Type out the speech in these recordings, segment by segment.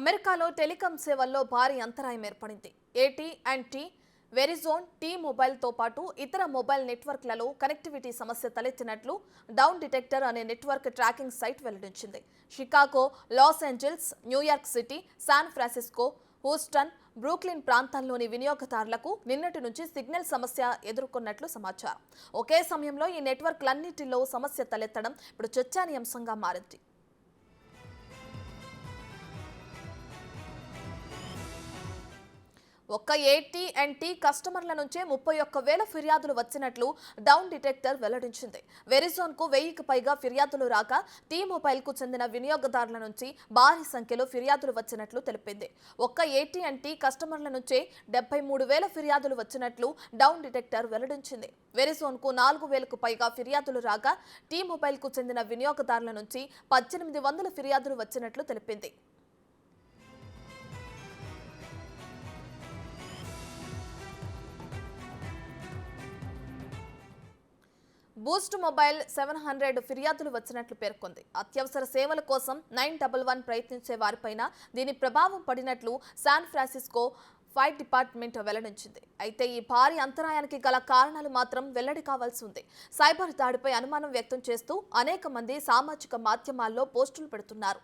అమెరికాలో టెలికాం సేవల్లో భారీ అంతరాయం ఏర్పడింది. AT and T Verizon T మొబైల్తో పాటు ఇతర మొబైల్ నెట్వర్క్లలో కనెక్టివిటీ సమస్య తలెత్తినట్లు డౌన్ డిటెక్టర్ అనే నెట్వర్క్ ట్రాకింగ్ సైట్ వెల్లడించింది. Chicago Los Angeles New York city San Francisco Houston Brooklyn ప్రాంతాల్లోని వినియోగదారులకు నిన్నటి నుంచి సిగ్నల్ సమస్య ఎదుర్కొన్నట్లు సమాచారం. ఒకే సమయంలో ఈ నెట్వర్క్లన్నింటిలో సమస్య తలెత్తడం ఇప్పుడు చర్చానీయాంశంగా మారింది. ఒక్క ఏటీ అండ్ టీ కస్టమర్ల నుంచే ముప్పై ఒక్క వేల ఫిర్యాదులు వచ్చినట్లు డౌన్ డిటెక్టర్ వెల్లడించింది. వెరిజోన్కు వెయ్యికి పైగా ఫిర్యాదులు రాక టీ మొబైల్కు చెందిన వినియోగదారుల నుంచి భారీ సంఖ్యలో ఫిర్యాదులు వచ్చినట్లు తెలిపింది. ఒక్క ఏటీ అండ్ టీ కస్టమర్ల నుంచే డెబ్బై మూడు వేల ఫిర్యాదులు వచ్చినట్లు డౌన్ డిటెక్టర్ వెల్లడించింది. వెరిజోన్కు నాలుగు వేలకు పైగా ఫిర్యాదులు రాగా టీ మొబైల్కు చెందిన వినియోగదారుల నుంచి పద్దెనిమిది వందల ఫిర్యాదులు వచ్చినట్లు తెలిపింది. బూస్ట్ మొబైల్ సెవెన్ హండ్రెడ్ ఫిర్యాదులు వచ్చినట్లు పేర్కొంది. అత్యవసర సేవల కోసం నైన్ డబల్ వన్ ప్రయత్నించే వారిపైన దీని ప్రభావం పడినట్లు శాన్ ఫ్రాన్సిస్కో ఫైర్ డిపార్ట్మెంట్ వెల్లడించింది. అయితే ఈ భారీ అంతరాయానికి గల కారణాలు మాత్రం వెల్లడి కావాల్సి ఉంది. సైబర్ దాడిపై అనుమానం వ్యక్తం చేస్తూ అనేక మంది సామాజిక మాధ్యమాల్లో పోస్టులు పెడుతున్నారు.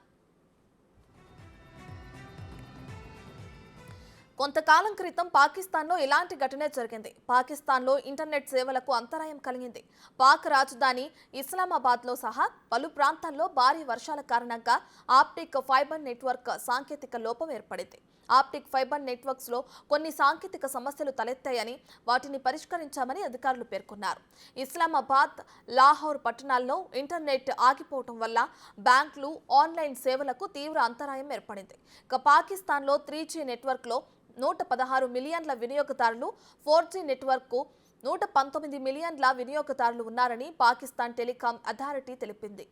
కొంతకాలం క్రితం పాకిస్తాన్లో ఇలాంటి ఘటనే జరిగింది. పాకిస్తాన్లో ఇంటర్నెట్ సేవలకు అంతరాయం కలిగింది. పాక్ రాజధాని ఇస్లామాబాద్లో సహా పలు ప్రాంతాల్లో భారీ వర్షాల కారణంగా ఆప్టిక్ ఫైబర్ నెట్వర్క్ సాంకేతిక లోపం ఏర్పడింది. ఆప్టిక్ ఫైబర్ నెట్వర్క్స్లో కొన్ని సాంకేతిక సమస్యలు తలెత్తాయని వాటిని పరిష్కరించామని అధికారులు పేర్కొన్నారు. ఇస్లామాబాద్ లాహోర్ పట్టణాల్లో ఇంటర్నెట్ ఆగిపోవటం వల్ల బ్యాంకులు ఆన్లైన్ సేవలకు తీవ్ర అంతరాయం ఏర్పడింది. ఇక పాకిస్తాన్లో త్రీ జీ నెట్వర్క్లో నూట పదహారు మిలియన్ల వినియోగదారులు ఫోర్ జీ నెట్వర్క్కు నూట పంతొమ్మిది మిలియన్ల వినియోగదారులు ఉన్నారని పాకిస్తాన్ టెలికాం అథారిటీ తెలిపింది.